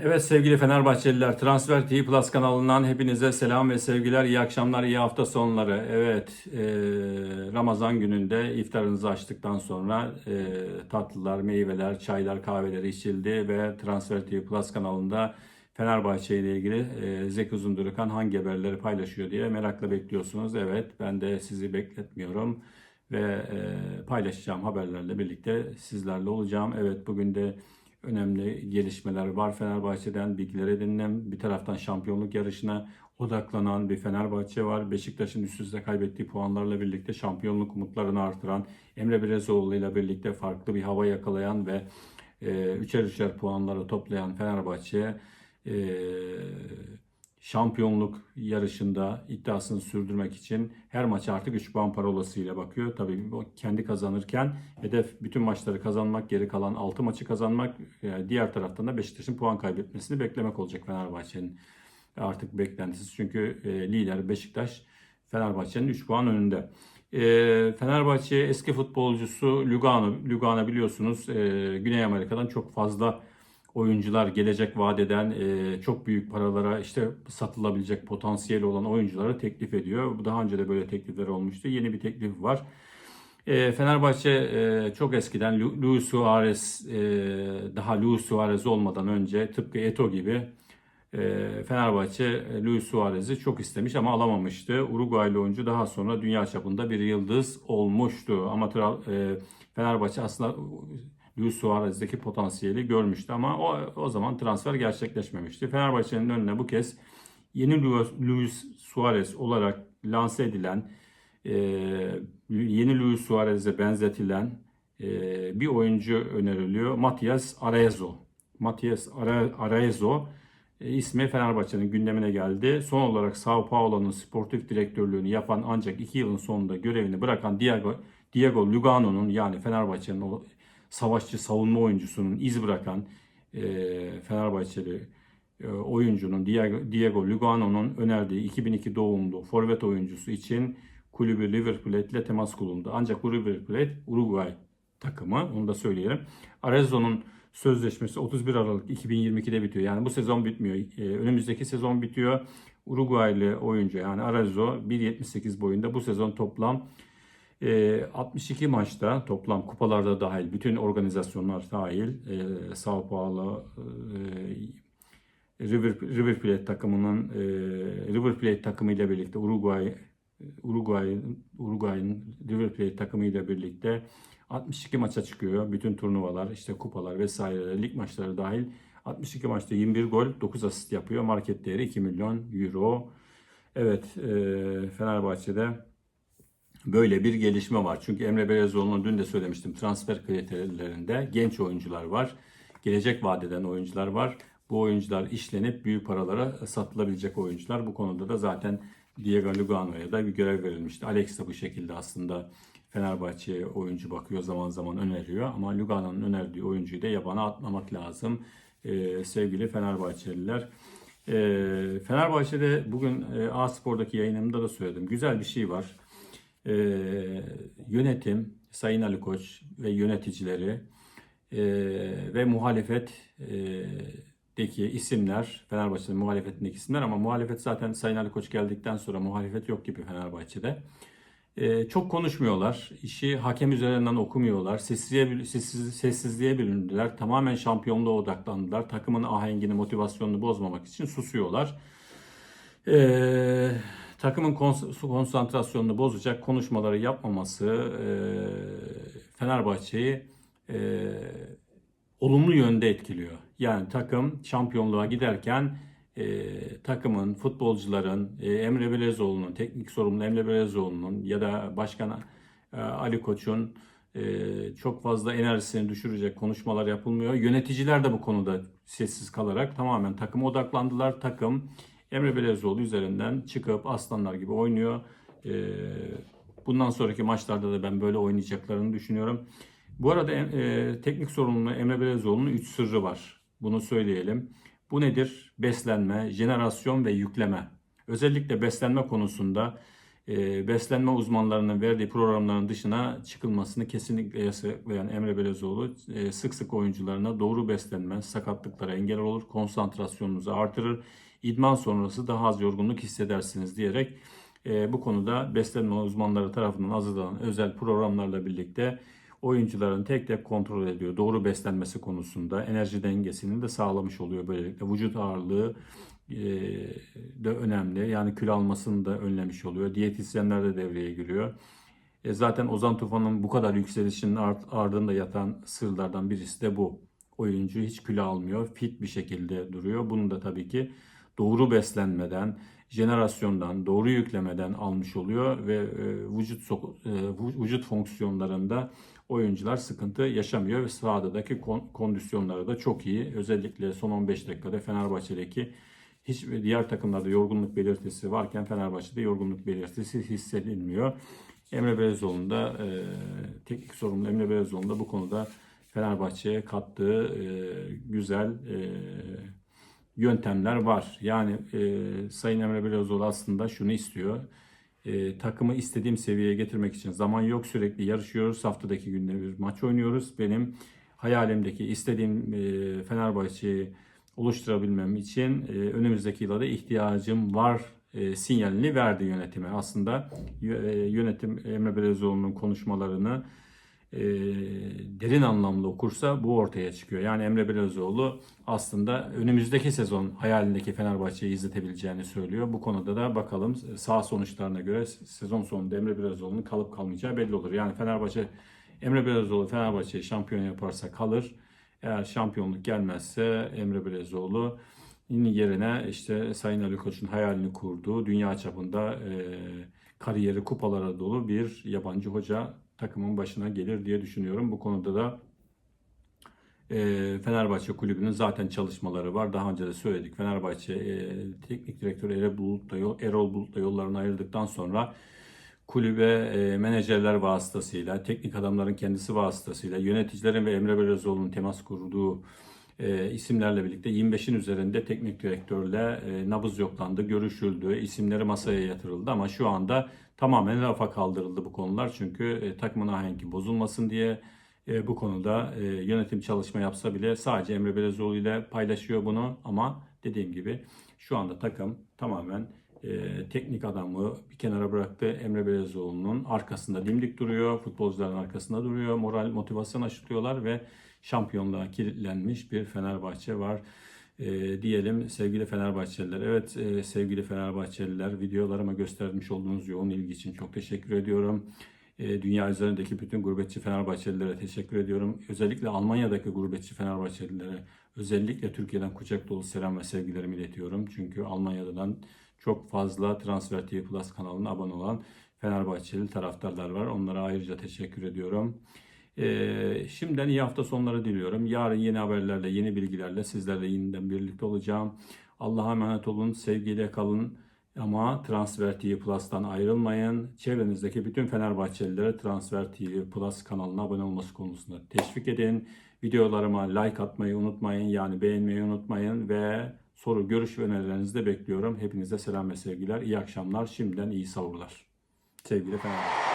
Evet sevgili Fenerbahçeliler, Transfer TV Plus kanalından hepinize selam ve sevgiler, iyi akşamlar, iyi hafta sonları. Evet, e, Ramazan gününde iftarınızı açtıktan sonra e, tatlılar, meyveler, çaylar, kahveler içildi ve Transfer TV Plus kanalında Fenerbahçe ile ilgili e, Zeki Uzundurukan hangi haberleri paylaşıyor diye merakla bekliyorsunuz. Evet, ben de sizi bekletmiyorum ve e, paylaşacağım haberlerle birlikte sizlerle olacağım. Evet, bugün de önemli gelişmeler var. Fenerbahçe'den bilgiler edinilen bir taraftan şampiyonluk yarışına odaklanan bir Fenerbahçe var. Beşiktaş'ın üst üste kaybettiği puanlarla birlikte şampiyonluk umutlarını artıran Emre Belezoğlu ile birlikte farklı bir hava yakalayan ve e, üçer üçer puanları toplayan Fenerbahçe e, şampiyonluk yarışında iddiasını sürdürmek için her maça artık 3 puan parolasıyla bakıyor. Tabii kendi kazanırken hedef bütün maçları kazanmak, geri kalan 6 maçı kazanmak. Yani diğer taraftan da Beşiktaş'ın puan kaybetmesini beklemek olacak Fenerbahçe'nin artık beklentisi. Çünkü e, lider Beşiktaş Fenerbahçe'nin 3 puan önünde. E, Fenerbahçe eski futbolcusu Lugano, Lugano biliyorsunuz e, Güney Amerika'dan çok fazla oyuncular gelecek vadeden e, çok büyük paralara işte satılabilecek potansiyeli olan oyuncuları teklif ediyor. Bu daha önce de böyle teklifler olmuştu. Yeni bir teklif var. E, Fenerbahçe e, çok eskiden Lu- Luis Suarez e, daha Luis Suarez olmadan önce tıpkı Eto gibi e, Fenerbahçe e, Luis Suarez'i çok istemiş ama alamamıştı. Uruguaylı oyuncu daha sonra dünya çapında bir yıldız olmuştu. Ama e, Fenerbahçe aslında Luis Suarez'deki potansiyeli görmüştü ama o, o zaman transfer gerçekleşmemişti. Fenerbahçe'nin önüne bu kez yeni Luis, Suarez olarak lanse edilen, e, yeni Luis Suarez'e benzetilen e, bir oyuncu öneriliyor. Matias Arezzo. Matias Arezzo e, ismi Fenerbahçe'nin gündemine geldi. Son olarak Sao Paulo'nun sportif direktörlüğünü yapan ancak 2 yılın sonunda görevini bırakan Diego, Diego Lugano'nun yani Fenerbahçe'nin savaşçı savunma oyuncusunun iz bırakan e, Fenerbahçeli e, oyuncunun Diego, Diego Lugano'nun önerdiği 2002 doğumlu forvet oyuncusu için kulübü River Plate ile temas kuruldu. Ancak bu River Plate Uruguay takımı onu da söyleyelim. Arezzo'nun sözleşmesi 31 Aralık 2022'de bitiyor. Yani bu sezon bitmiyor. E, önümüzdeki sezon bitiyor. Uruguaylı oyuncu yani Arezzo 1.78 boyunda bu sezon toplam 62 maçta toplam kupalarda dahil, bütün organizasyonlar dahil e, Sao Paulo e, River, River Plate takımının e, River Plate takımı ile birlikte Uruguay Uruguay Uruguay'ın River Plate takımı ile birlikte 62 maça çıkıyor. Bütün turnuvalar, işte kupalar vesaireler, lig maçları dahil 62 maçta 21 gol, 9 asist yapıyor. Market değeri 2 milyon euro. Evet, Fenerbahçe'de böyle bir gelişme var. Çünkü Emre Belezoğlu'nun dün de söylemiştim transfer kriterlerinde genç oyuncular var. Gelecek vadeden oyuncular var. Bu oyuncular işlenip büyük paralara satılabilecek oyuncular. Bu konuda da zaten Diego Lugano'ya da bir görev verilmişti. Alex de bu şekilde aslında Fenerbahçe'ye oyuncu bakıyor zaman zaman öneriyor. Ama Lugano'nun önerdiği oyuncuyu da yabana atmamak lazım ee, sevgili Fenerbahçeliler. Ee, Fenerbahçe'de bugün e, A-Spor'daki yayınımda da söyledim. Güzel bir şey var. Ee, yönetim, Sayın Ali Koç ve yöneticileri e, ve muhalefet e, deki isimler, Fenerbahçe'nin muhalefetindeki isimler ama muhalefet zaten Sayın Ali Koç geldikten sonra muhalefet yok gibi Fenerbahçe'de. Ee, çok konuşmuyorlar. İşi hakem üzerinden okumuyorlar. Sessizliğe, sessiz, sessizliğe büründüler. Tamamen şampiyonluğa odaklandılar. Takımın ahengini, motivasyonunu bozmamak için susuyorlar. Ee, takımın kons- konsantrasyonunu bozacak konuşmaları yapmaması e, Fenerbahçe'yi e, olumlu yönde etkiliyor. Yani takım şampiyonluğa giderken e, takımın, futbolcuların, e, Emre Belezoğlu'nun, teknik sorumlu Emre Belezoğlu'nun ya da başkan e, Ali Koç'un e, çok fazla enerjisini düşürecek konuşmalar yapılmıyor. Yöneticiler de bu konuda sessiz kalarak tamamen takıma odaklandılar. Takım Emre Belezoğlu üzerinden çıkıp aslanlar gibi oynuyor. E, bundan sonraki maçlarda da ben böyle oynayacaklarını düşünüyorum. Bu arada e, teknik sorumlu Emre Belezoğlu'nun 3 sırrı var. Bunu söyleyelim. Bu nedir? Beslenme, jenerasyon ve yükleme. Özellikle beslenme konusunda e, beslenme uzmanlarının verdiği programların dışına çıkılmasını kesinlikle yasaklayan Emre Belezoğlu e, sık sık oyuncularına doğru beslenme, sakatlıklara engel olur, konsantrasyonunuzu artırır, idman sonrası daha az yorgunluk hissedersiniz diyerek e, bu konuda beslenme uzmanları tarafından hazırlanan özel programlarla birlikte oyuncuların tek tek kontrol ediyor. Doğru beslenmesi konusunda enerji dengesini de sağlamış oluyor böylelikle. Vücut ağırlığı e, de önemli. Yani kilo almasını da önlemiş oluyor. Diyetisyenler de devreye giriyor. E zaten Ozan Tufan'ın bu kadar yükselişinin art- ardında yatan sırlardan birisi de bu. Oyuncu hiç kilo almıyor, fit bir şekilde duruyor. Bunu da tabii ki doğru beslenmeden, jenerasyondan, doğru yüklemeden almış oluyor ve e, vücut e, vü- vücut fonksiyonlarında oyuncular sıkıntı yaşamıyor ve sahadaki kon- kondisyonları da çok iyi. Özellikle son 15 dakikada Fenerbahçe'deki hiç diğer takımlarda yorgunluk belirtisi varken Fenerbahçe'de yorgunluk belirtisi hissedilmiyor. Emre Belezoğlu'nun da e, teknik sorumlu Emre Belezoğlu'nun da bu konuda Fenerbahçe'ye kattığı e, güzel e, yöntemler var. Yani e, Sayın Emre Belezoğlu aslında şunu istiyor. E, takımı istediğim seviyeye getirmek için zaman yok sürekli yarışıyoruz. Haftadaki günde bir maç oynuyoruz. Benim hayalimdeki istediğim e, Fenerbahçe'yi oluşturabilmem için e, önümüzdeki yıla da ihtiyacım var e, sinyalini verdi yönetime. Aslında e, yönetim Emre Belezoğlu'nun konuşmalarını e, derin anlamda okursa bu ortaya çıkıyor. Yani Emre Belezoğlu aslında önümüzdeki sezon hayalindeki Fenerbahçe'yi izletebileceğini söylüyor. Bu konuda da bakalım sağ sonuçlarına göre sezon sonunda Emre Belezoğlu'nun kalıp kalmayacağı belli olur. Yani Fenerbahçe Emre Belezoğlu Fenerbahçe'yi şampiyon yaparsa kalır. Eğer şampiyonluk gelmezse Emre Belezoğlu yerine işte Sayın Ali Koç'un hayalini kurduğu dünya çapında e, kariyeri kupalara dolu bir yabancı hoca takımın başına gelir diye düşünüyorum. Bu konuda da e, Fenerbahçe kulübünün zaten çalışmaları var. Daha önce de söyledik. Fenerbahçe e, teknik direktörü Erol Bulut'la, yol- Erol Bulut'la yollarını ayırdıktan sonra kulübe e, menajerler vasıtasıyla, teknik adamların kendisi vasıtasıyla, yöneticilerin ve Emre Belözoğlu'nun temas kurduğu e, isimlerle birlikte 25'in üzerinde teknik direktörle e, nabız yoklandı, görüşüldü, isimleri masaya yatırıldı ama şu anda tamamen rafa kaldırıldı bu konular. Çünkü e, takımın ahengi bozulmasın diye e, bu konuda e, yönetim çalışma yapsa bile sadece Emre Belözoğlu ile paylaşıyor bunu ama dediğim gibi şu anda takım tamamen e, teknik adamı bir kenara bıraktı. Emre Belezoğlu'nun arkasında dimdik duruyor. Futbolcuların arkasında duruyor. Moral, motivasyon aşıtıyorlar ve şampiyonluğa kilitlenmiş bir Fenerbahçe var. E, diyelim sevgili Fenerbahçeliler. Evet e, sevgili Fenerbahçeliler videolarıma göstermiş olduğunuz yoğun ilgi için çok teşekkür ediyorum. E, dünya üzerindeki bütün gurbetçi Fenerbahçelilere teşekkür ediyorum. Özellikle Almanya'daki gurbetçi Fenerbahçelilere özellikle Türkiye'den kucak dolu selam ve sevgilerimi iletiyorum. Çünkü Almanya'dan çok fazla Transfer TV Plus kanalına abone olan Fenerbahçeli taraftarlar var. Onlara ayrıca teşekkür ediyorum. Ee, şimdiden iyi hafta sonları diliyorum. Yarın yeni haberlerle, yeni bilgilerle sizlerle yeniden birlikte olacağım. Allah'a emanet olun, sevgiyle kalın. Ama Transfer TV Plus'tan ayrılmayın. Çevrenizdeki bütün Fenerbahçelilere Transfer TV Plus kanalına abone olması konusunda teşvik edin. Videolarıma like atmayı unutmayın. Yani beğenmeyi unutmayın ve soru, görüş ve önerilerinizi de bekliyorum. Hepinize selam ve sevgiler. İyi akşamlar. Şimdiden iyi sahurlar. Sevgili Fenerbahçe.